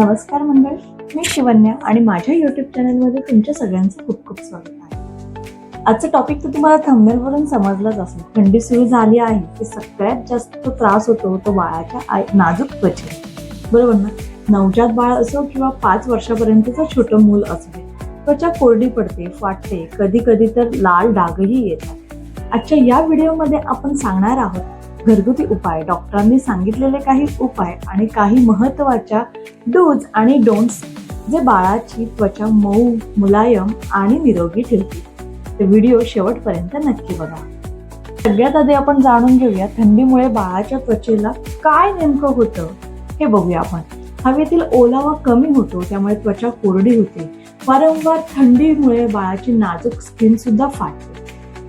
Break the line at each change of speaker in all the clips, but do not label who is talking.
नमस्कार मंडळ मी शिवन्या आणि माझ्या युट्यूब चॅनलमध्ये तुमच्या सगळ्यांचं खूप खूप स्वागत आहे. आजचं टॉपिक तर तुम्हाला थंबनेलवरून समजलाच असेल. थंडी सुरू झाली आहे की सगळ्यात जास्त तो त्रास होतो तो बाळाच्या आय- नाजूक त्वचे बरोबर ना? नवजात बाळ असो किंवा पाच वर्षापर्यंतचं छोटं मूल असू दे त्वचा कोरडी पडते फाटते कधी कधी तर लाल डागही येतात. आजच्या या व्हिडिओमध्ये आपण सांगणार आहोत घरगुती उपाय डॉक्टरांनी सांगितलेले काही उपाय आणि काही महत्त्वाच्या डूज आणि डोंट्स जे बाळाची त्वचा मऊ मुलायम आणि निरोगी ठेवतील. ते व्हिडिओ शेवटपर्यंत नक्की बघा. सगळ्यात आधी आपण जाणून घेऊया थंडीमुळे बाळाच्या त्वचेला काय नेमकं होतं हे बघूया आपण. हवेतील ओलावा कमी होतो त्यामुळे त्वचा कोरडी होते. वारंवार थंडीमुळे बाळाची नाजूक स्किन सुद्धा फाटते.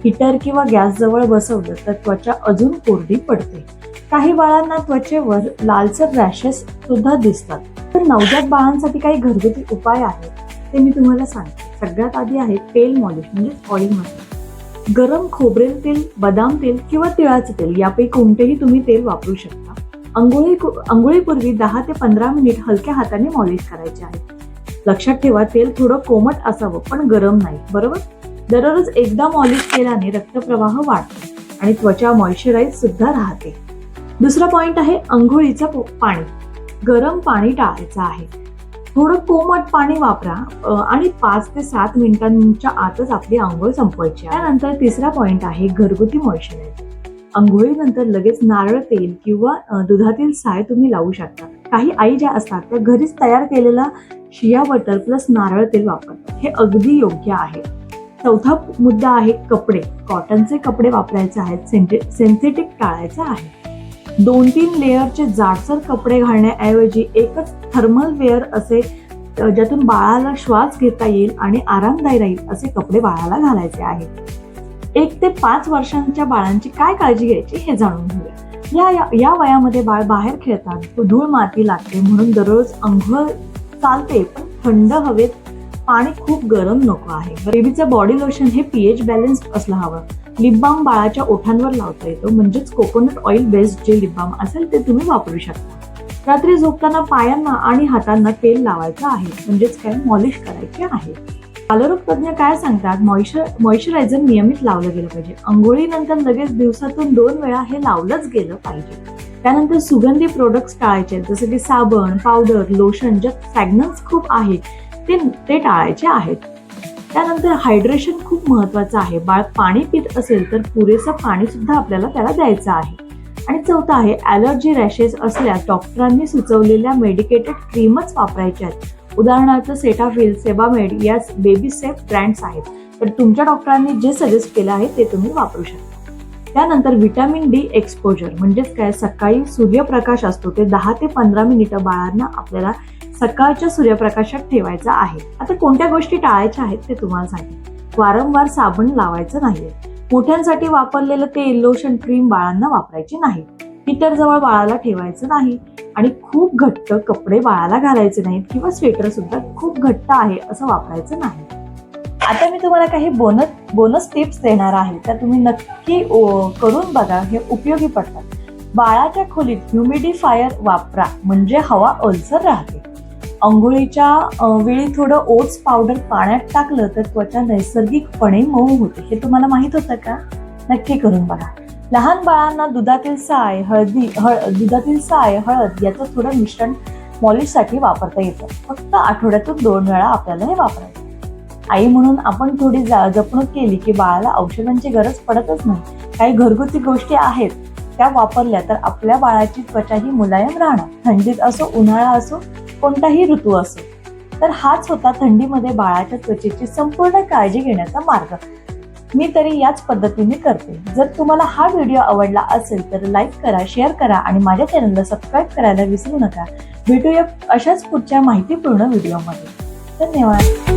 हिटर किंवा गॅस जवळ बसवलं तर त्वचा अजून कोरडी पडते. काही बाळांना त्वचेवर लालसर रॅशेस सुद्धा दिसतात. तर नवजात बाळांसाठी काही घरगुती उपाय आहेत ते मी तुम्हाला सांगते. सगळ्यात आधी आहे तेल मॉलिश म्हणजे ऑइल मसाज गरम खोबरेल तेल बदाम तेल किंवा तिळाचं तेल यापैकी कोणतेही तुम्ही तेल वापरू शकता. अंघोळी अंघोळीपूर्वी दहा ते पंधरा मिनिट हलक्या हाताने मॉलिश करायचे आहे. लक्षात ठेवा तेल थोडं कोमट असावं पण गरम नाही बरोबर? दररोज एकदा मॉलिश केल्याने रक्तप्रवाह वाढतो आणि त्वचा मॉइश्चराईज सुद्धा राहते. दुसरा पॉइंट आहे अंघोळीचं पो- पाणी. गरम पाणी टाळायचं आहे. थोडं कोमट पाणी वापरा आणि पाच ते सात मिनिटांच्या आतच आपली आंघोळ संपवायची त्यानंतर तिसरा पॉइंट आहे घरगुती मॉइश्चरायझर आंघोळीनंतर लगेच नारळ तेल किंवा दुधातील साय तुम्ही लावू शकता. काही आई ज्या असतात त्या घरीच तयार केलेला शिया बटर प्लस नारळ तेल वापरतात. हे अगदी योग्य आहे. चौथा मुद्दा आहे कपडे. कॉटनचे कपडे वापरायचे आहेत. सेंटे सिंथेटिक टाळायचं आहे. दोन तीन लेअरचे जाडसर कपडे घालण्याऐवजी एकच थर्मल वेअर असे ज्यातून बाळाला श्वास घेता येईल आणि आरामदायी राहील असे कपडे बाळाला घालायचे आहेत एक ते पाच वर्षांच्या बाळांची काय काळजी घ्यायची हे जाणून घेऊया. या या- या वयामध्ये बाळ बाहेर खेळतात. धूळ माती लागते म्हणून दररोज अंघोळ चालते. पण थंड हवेत पाणी खूप गरम नको आहे. बेबीचं बॉडी लोशन हे पीएच बॅलन्स्ड असलं हवं. लिप बाम बाळाच्या ओठांवर लावता येतो. म्हणजेच कोकोनट ऑइल बेस्ड जे लिप बाम असेल ते तुम्ही वापरू शकता. रात्री झोपताना पायांना आणि हातांना तेल लावायचं आहे. म्हणजेच काय? मॉलिश करायचे आहे. बालरोग तज्ञ काय सांगतात? मॉइश्चर मॉइश्चरायझर नियमित लावलं गेलं पाहिजे. अंघोळीनंतर लगेच दिवसातून दोन वेळा हे लावलंच गेलं पाहिजे. त्यानंतर सुगंधी प्रोडक्ट्स टाळायचे जसे जसं की साबण पावडर लोशन ज्यात फ्रॅग्नन्स खूप आहे ते ते टाळायचे आहेत. त्यानंतर हायड्रेशन खूप महत्वाचं आहे. बाळ पाणी पित असेल तर पुरेसं पाणी सुद्धा आपल्याला त्याला द्यायचं आहे. आणि चौथं आहे ॲलर्जी रॅशेस असल्यास डॉक्टरांनी सुचवलेल्या मेडिकेटेड क्रीमच वापरायच्या आहेत. उदाहरणार्थ सेटाफिल सेबामेड या बेबी सेफ ब्रँड्स आहेत. तर तुमच्या डॉक्टरांनी जे सजेस्ट केलं आहे ते तुम्ही वापरू शकता. त्यानंतर व्हिटॅमिन डी एक्सपोजर म्हणजेच काय? सकाळी सूर्यप्रकाश असतो ते दहा ते पंधरा मिनिटं बाळांना आपल्याला सकाळच्या सूर्यप्रकाशात ठेवायचा आहे. आता कोणत्या गोष्टी टाळायच्या आहेत ते तुम्हाला सांगेन वारंवार साबण लावायचं नाहीये. मोठ्यांसाठी वापरलेलं तेल लोशन क्रीम बाळांना वापरायची नाही. हिटर जवळ बाळाला ठेवायचं नाही आणि खूप घट्ट कपडे बाळाला घालायचे नाहीत किंवा स्वेटर सुद्धा खूप घट्ट आहे असं वापरायचं नाही. आता मी तुम्हाला काही बोनस बोनस टिप्स देणार आहे. तर तुम्ही नक्की करून बघा. हे उपयोगी पडतात. बाळाच्या खोलीत ह्युमिडिफायर वापरा. म्हणजे हवा ओलसर राहते. अंघोळीच्या वेळी थोडं ओट्स पावडर पाण्यात टाकलं तर त्वचा नैसर्गिकपणे मऊ होते. हे तुम्हाला माहीत होतं का? नक्की करून बघा. लहान बाळांना दुधातील साय हळदी हळ दुधातील साय हळद याचं थोडं मिश्रण मॉलिशसाठी वापरता येतं. फक्त आठवड्यातून दोन वेळा आपल्याला हे वापरायचं. आई म्हणून आपण थोडी जा- जपणूक केली की बाळाला औषधांची गरज पडतच नाही. काही घरगुती गोष्टी आहेत त्या वापरल्या तर आपल्या बाळाची त्वचा ही मुलायम राहणार. थंडीत असो उन्हाळा असो कोणताही ऋतू असो तर हाच होता थंडीमध्ये बाळाच्या त्वचेची संपूर्ण काळजी घेण्याचा मार्ग. मी तरी याच पद्धतीने करते. जर तुम्हाला हा व्हिडिओ आवडला असेल तर लाईक करा शेअर करा आणि माझ्या चॅनलला सबस्क्राईब करायला विसरू नका. भेटूया अशाच पुढच्या माहितीपूर्ण व्हिडिओमध्ये. धन्यवाद.